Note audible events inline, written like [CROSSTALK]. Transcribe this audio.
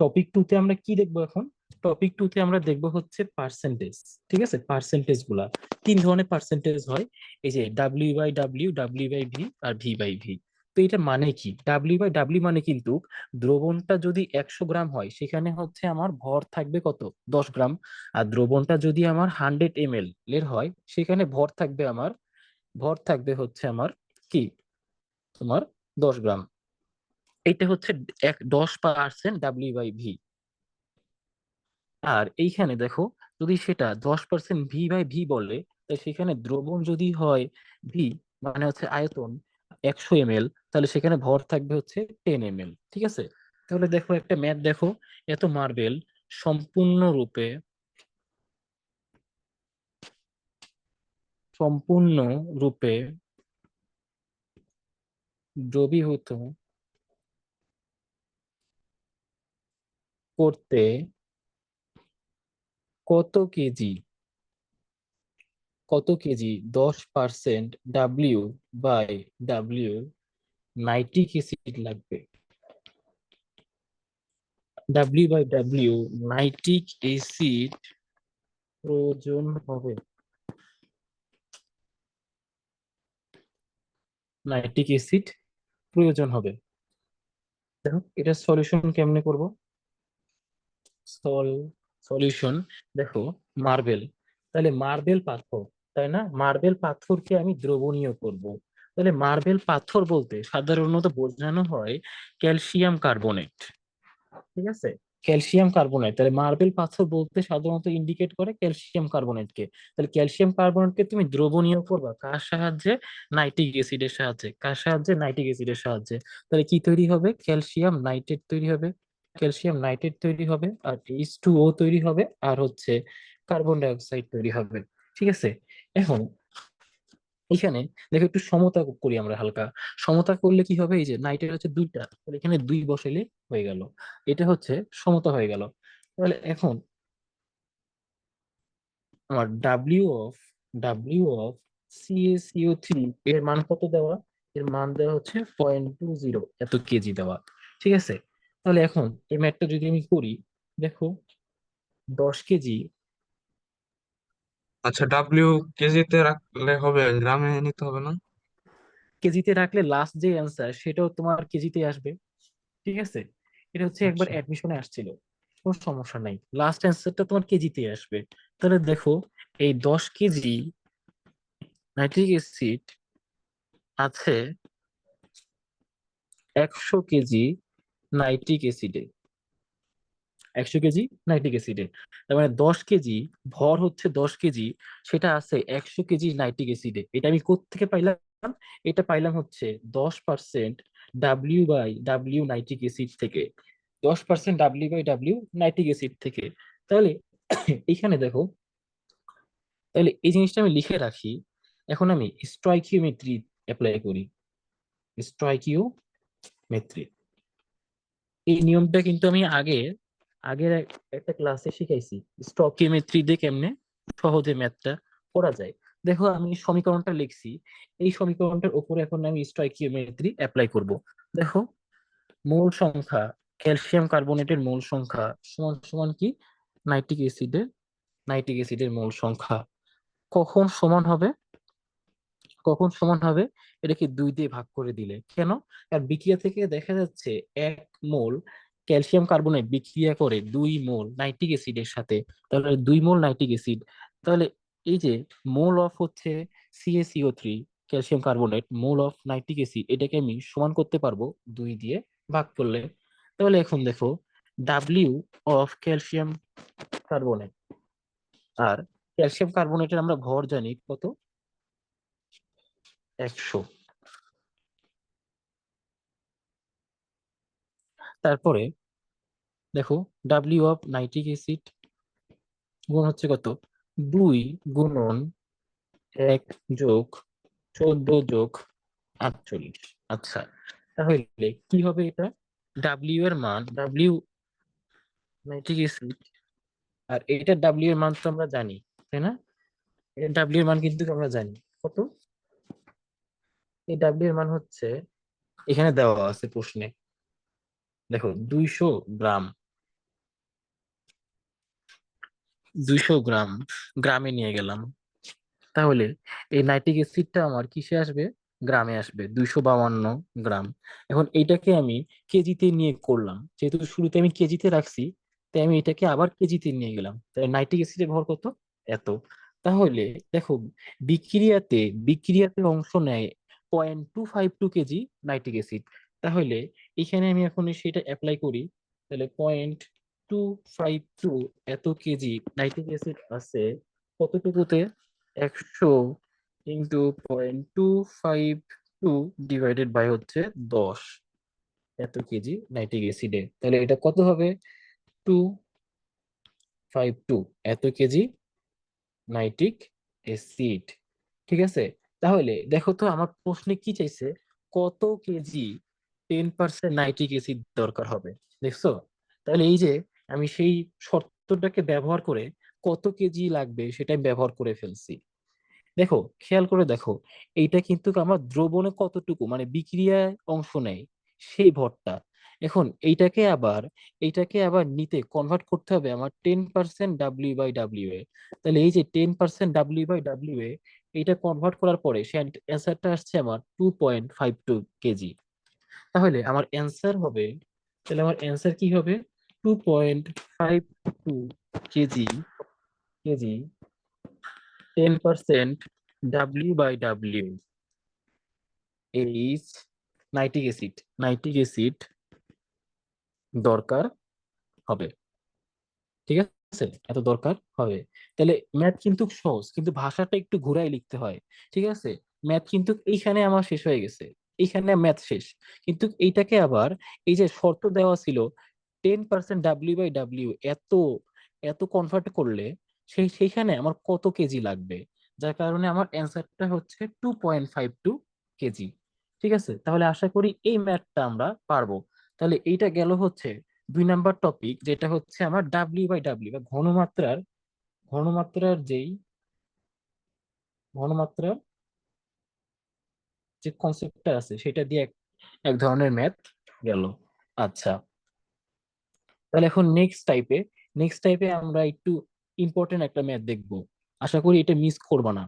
Topic টুতে আমরা কি দেখব এখন? টপিক টু তে আমরা দেখব হচ্ছে পার্সেন্টেজ ঠিক আছে? পার্সেন্টেজগুলা। তিন ধরনের পার্সেন্টেজ হয়। এই যে W by W W by V R V by V তো এটা মানে কি? ডাব্লিউ বাই ডাব্লিউ মানে কিন্তু দ্রবণটা যদি একশো গ্রাম হয়, সেখানে হচ্ছে আমার ভর থাকবে কত? দশ গ্রাম। আর দ্রবণটা যদি আমার হান্ড্রেড এম এল এর হয়, সেখানে ভর থাকবে আমার, ভর থাকবে হচ্ছে আমার কি? তোমার দশ গ্রাম। এইটা হচ্ছে এক দশ পার্সেন্ট ডাব্লিউ বাই ভি আর এইখানে দেখো, যদি সেটা দশ পার্সেন্ট ভি বাই ভি বলে সেখানে দ্রবণ যদি হয় ভি মানে হচ্ছে আয়তন একশো এম এল তাহলে সেখানে ভর থাকবে হচ্ছে টেন এম এল ঠিক আছে? তাহলে দেখো একটা ম্যাথ দেখো, এত মার্বেল সম্পূর্ণরূপে সম্পূর্ণ রূপে দ্রবীভূত করতে কত কেজি? কত কেজি? দশ percent W by W nitric acid লাগবে? W by W nitric acid প্রয়োজন হবে। নাইট্রিক অ্যাসিড প্রয়োজন হবে। দেখো এটা সলিউশন কেমনে করব? সল সলিউশন দেখো মার্বেল তাহলে মার্বেল পাথর, তাই না? মার্বেল পাথরকে আমি দ্রবণীয় করব। তাহলে মার্বেল পাথর বলতে সাধারণত বোঝানো হয় ক্যালসিয়াম কার্বনেট ঠিক আছে? ক্যালসিয়াম কার্বনেট তাহলে মার্বেল পাথর বলতে সাধারণত ইন্ডিকেট করে ক্যালসিয়াম কার্বনেটকে তাহলে ক্যালসিয়াম কার্বনেটকে তুমি দ্রবণীয় করবা কার সাহায্যে? নাইট্রিক অ্যাসিডের সাহায্যে। কার সাহায্যে? নাইট্রিক অ্যাসিডের সাহায্যে। তাহলে কি তৈরি হবে? ক্যালসিয়াম নাইট্রেট তৈরি হবে। ক্যালসিয়াম নাইট্রেট তৈরি হবে, আর এইচ টু ও তৈরি হবে, আর হচ্ছে কার্বন ডাইঅক্সাইড তৈরি হবে, ঠিক আছে? এখন এখানে দেখো একটু সমতা করি আমরা হালকা। সমতা করলে কি হবে? এই যে নাইট্রেট হচ্ছে দুইটা, তাহলে এখানে দুই বসাইলে হয়ে গেল। এটা হচ্ছে সমতা হয়ে গেল। তাহলে এখন আমার W of W of CACO three এর মান কত দেওয়া? এর মান দেওয়া হচ্ছে পয়েন্ট টু জিরো এত কেজি দেওয়া, ঠিক আছে? তাহলে এখন এই ম্যাথটা যদি আমি করি দেখো দশ কেজি আচ্ছা ডাব্লিউ কেজিতে রাখলে হবে গ্রামে নিতে হবে না? কেজিতে রাখলে লাস্ট যে অ্যান্সার সেটাও তোমার কেজিতে আসবে ঠিক আছে? এটা হচ্ছে একবার আচ্ছা। অ্যাডমিশনে আসছিল কোনো সমস্যা নাই। লাস্ট অ্যান্সারটা তোমার কেজিতে আসবে। তাহলে দেখো এই দশ কেজি নাইট্রিক অ্যাসিড আছে একশো কেজি নাইট্রিক অ্যাসিডে। একশো কেজি নাইট্রিক অ্যাসিডে। তার মানে দশ কেজি, ভর হচ্ছে দশ কেজি, সেটা আছে একশো কেজি নাইট্রিক অ্যাসিডে। এটা আমি কোত্থেকে পাইলাম? এটা পাইলাম হচ্ছে দশ percent W by W nitric acid থেকে। দশ percent W by W nitric acid থেকে। তাহলে [COUGHS] এখানে দেখো, তাহলে এই জিনিসটা আমি লিখে রাখি। এখন আমি স্ট্রাইকিওমেট্রি অ্যাপ্লাই করি। স্ট্রাইকিওমেট্রি। এই নিয়মটা কিন্তু আমি আগে, আগের একটা ক্লাসে শিখাইছি স্টকিওমেট্রি দিয়ে কেমনে সহজে ম্যাথটা করা যায়। দেখো আমি সমীকরণটা লিখছি, এই সমীকরণটার উপরে এখন আমি স্টকিওমেট্রি অ্যাপ্লাই করব। দেখো, মোল সংখ্যা ক্যালসিয়াম কার্বনেটের মোল সংখ্যা সমান সমান কি? নাইট্রিক অ্যাসিডের নাইট্রিক অ্যাসিডের মোল সংখ্যা। কখন সমান হবে? কখন সমান হবে? এটাকে দুই দিয়ে ভাগ করে দিলে। কেন? কারণ বিক্রিয়া থেকে দেখা যাচ্ছে এক মোল ক্যালসিয়াম কার্বনেট বিক্রিয়া করে দুই মোল নাইট্রিক অ্যাসিডের সাথে। তাহলে দুই মোল নাইট্রিক অ্যাসিড। তাহলে এই যে মোল অফ হচ্ছে CACO three calcium carbonate, mole of nitric acid, এটাকে আমি সমান করতে পারব দুই দিয়ে ভাগ করলে। তাহলে এখন দেখো ডাব্লিউ অফ ক্যালসিয়াম কার্বনেট, আর ক্যালসিয়াম কার্বনেটের আমরা ভর জানি কত? একশো। তারপরে দেখো ডাব্লিউ অফ নাইট্রিক অ্যাসিড গুণ হচ্ছে কত? দুই গুণন এক যোগ চোদ্দ যোগ আটচল্লিশ। আচ্ছা তাহলে কি হবে এটা? ডাব্লিউ এর মান ডাব্লিউ নাইট্রিক অ্যাসিড আর এটা ডাব্লিউ এর মান তো আমরা জানি, তাই না? ডাব্লিউ এর মান কিন্তু আমরা জানি। কত? এই ডাব্লিউ এর মান হচ্ছে, এখানে দেওয়া আছে প্রশ্নে। দেখো দুইশো গ্রাম। দুইশো গ্রাম, গ্রামে নিয়ে গেলাম। তাহলে এই নাইট্রিক অ্যাসিডটা আমার কিসে আসবে? গ্রামে আসবে, দুইশো বাউান্ন গ্রাম। এখন এইটাকে আমি কেজিতে নিয়ে করলাম। যেহেতু শুরুতে আমি কেজিতে রাখছি, তাই আমি এটাকে আবার কেজিতে নিয়ে গেলাম। তাই নাইট্রিক অ্যাসিডের ভর কত? এত। তাহলে দেখো বিক্রিয়াতে বিক্রিয়াতে অংশ নেয় point two five two KG nitric acid. তাহলে এখানে আমি এখন সেটা অ্যাপ্লাই করি, তাহলে পয়েন্ট টু ফাইভ টু এত কেজি নাইট্রিক অ্যাসিড আছে কতটুকুতে? একশো into point two five two divided by হচ্ছে দশ এত কেজি নাইট্রিক অ্যাসিডে। তাহলে এটা কত হবে? টু ফাইভ টু এত কেজি নাইট্রিক অ্যাসিড। ঠিক আছে? তাহলে দেখো তো আমার প্রশ্নে কি চাইছে? কত KG ten percent nitric acid দরকার হবে? দেখছ? তাহলে এই যে আমি সেই শর্তটাকে ব্যবহার করে কত কেজি লাগবে সেটা আমি ব্যবহার করে ফেলছি। দেখো, খেয়াল করে দেখো, এইটা কিন্তু আমার দ্রবণে কতটুকু মানে বিক্রিয়ায় অংশ নেয় সেই ভরটা। এখন এইটাকে আবার এইটাকে আবার নিতে কনভার্ট করতে হবে আমার ten percent W by W এ তাহলে এই যে ten percent W by W এ এইটা কনভার্ট করার পরে সে অ্যান্সারটা আসছে আমার two point five two KG. তাহলে আমার অ্যান্সার হবে, তাহলে আমার অ্যান্সার কি হবে? Two point five two KG KG ten percent W by W H nitric acid nitric acid দরকার হবে। ঠিক আছে? এত দরকার? হবে। তাহলে ম্যাথ কিন্তু সহজ, কিন্তু ভাষাটা একটু ঘুরাই লিখতে হয়, ঠিক আছে? ম্যাথ কিন্তু এইখানে আমার শেষ হয়ে গেছে, এইখানে ম্যাথ শেষ। কিন্তু এইটাকে আবার এই যে শর্ত দেওয়া ছিল ten percent W by W এত এত কনভার্ট করলে সেই, সেইখানে আমার কত কেজি লাগবে? যার কারণে আমার অ্যান্সারটা হচ্ছে two point five two KG, ঠিক আছে? তাহলে আশা করি এই ম্যাথটা আমরা পারব। তাহলে এইটা গেল হচ্ছে দুই নাম্বার টপিক যেটা হচ্ছে আমার ডাব্লিউ বাই ডাব্লিউ বা ঘনমাত্রার ঘনমাত্রার যেই, ঘনমাত্রার যে কনসেপ্টটা আছে সেটা দিয়ে এক ধরনের ম্যাথ গেল। আচ্ছা। তাহলে এখন নেক্সট টাইপে নেক্সট টাইপে আমরা একটু ইম্পর্টেন্ট একটা ম্যাথ দেখব। আশা করি এটা মিস করবা না।